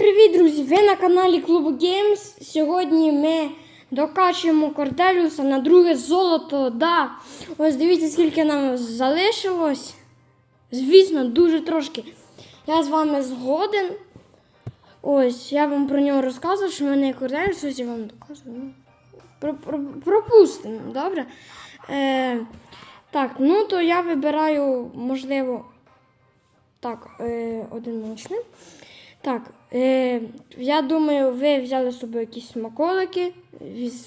привіт, друзі! Ви на каналі Клубу Games. Сьогодні ми докачуємо Корделюса на друге золото. Да. Ось дивіться, скільки нам залишилось. Звісно, дуже трошки. Я з вами згоден. Ось, я вам про нього розказував, що в мене Корделюс, ось я вам доказую. Ну, про, про, пропустимо, добре? Е, так, ну то я вибираю, можливо, так, е, один ночний. Так, е, я думаю, ви взяли з собою якісь смаколики,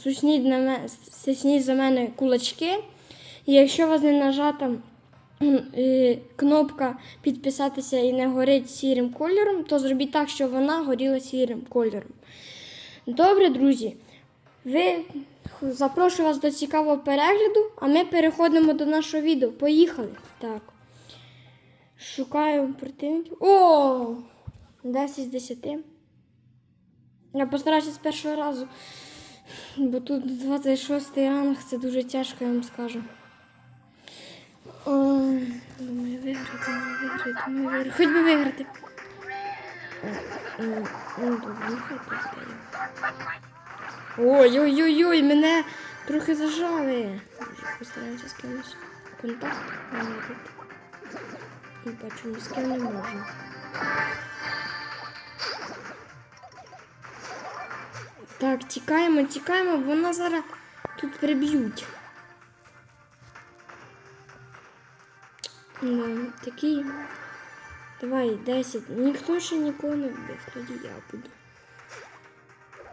сусніть, на мене, за мене кулачки. І якщо у вас не нажата е, кнопка підписатися і не горить сірим кольором, то зробіть так, щоб вона горіла сірим кольором. Добре, друзі. Ви запрошую вас до цікавого перегляду, а ми переходимо до нашого відео. Поїхали. Так. Шукаю противників. О! 10 з 10. Я постараюся з першого разу. Бо тут 26 ранг це дуже тяжко, я вам скажу. Думаю, виграти, думаю, виграти, думаю, виграти. Хоч би виграти. Ну, Ну, Ой-ой-ой, мене трохи зажали. Постараємося з кимось контакт. Тут. Бачу, ні з ким не можна. Так, тікаємо, тікаємо, бо нас зараз тут приб'ють. Да, такий. Давай, 10. Ніхто ще нікого не вбив, тоді я буду.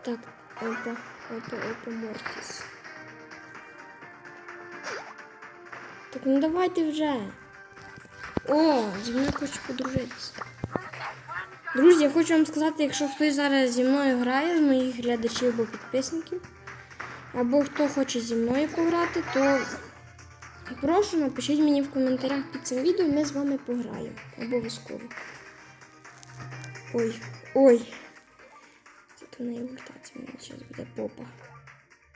Так, опа, опа, опа, Мортіс. Так, ну давайте вже. О, зі мною хоче подружитися. Друзі, я хочу вам сказати, якщо хтось зараз зі мною грає, з моїх глядачів або підписників, або хто хоче зі мною пограти, то прошу напишіть мені в коментарях під цим відео, ми з вами пограємо. Обов'язково. Ой, ой. Тут у неї ультація, мені зараз буде попа.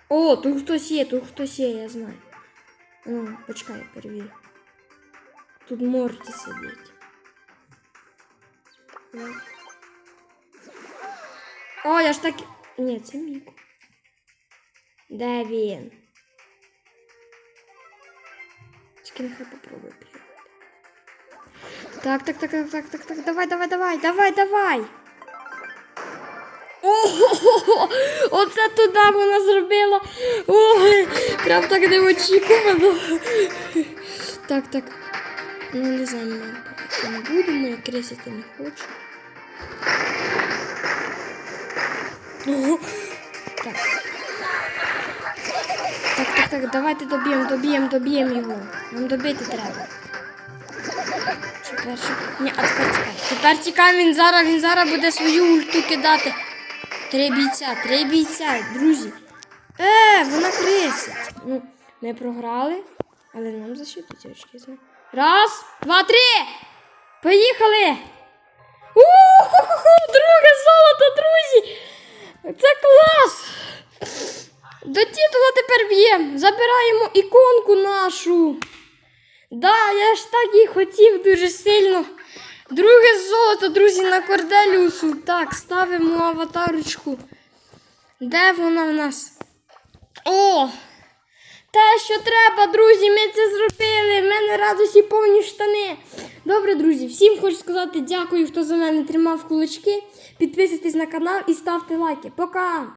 О, тут хтось є, тут хтось є, я знаю. Ну, почекай, я перевірю. Тут Морті сидить. О, я ж так. Ні, це Міко. Де він? Тільки нехай попробуй приїхати. Так, так, так, так, так, так, так, давай, давай, давай, давай, давай. Ого, оце туди вона зробила. Ой, прям так неочікувано. Так, так. Ну, не знаю, ми не будемо, я кресити не хочу. Так. Так, так, так, давайте доб'ємо, доб'ємо, доб'ємо його. Нам добити треба. Перше? Ні, а тепер тікай. Тепер тікай, він зараз, він зараз буде свою ульту кидати. Три бійця, три бійця, друзі. Е, вона крисить. Ну, ми програли, але нам защитить очки. Раз, два, три. Поїхали. У-ху-ху-ху, друге золото, друзі. Це клас. До титула тепер б'ємо. Забираємо іконку нашу. Да, я ж так і хотів дуже сильно. Друге золото, друзі, на корделюсу. Так, ставимо аватарочку. Де вона в нас? О! Те, що треба, друзі, ми це зробили. В мене радості повні штани. Добре, друзі, всім хочу сказати дякую, хто за мене тримав кулички. Підписуйтесь на канал і ставте лайки. Пока!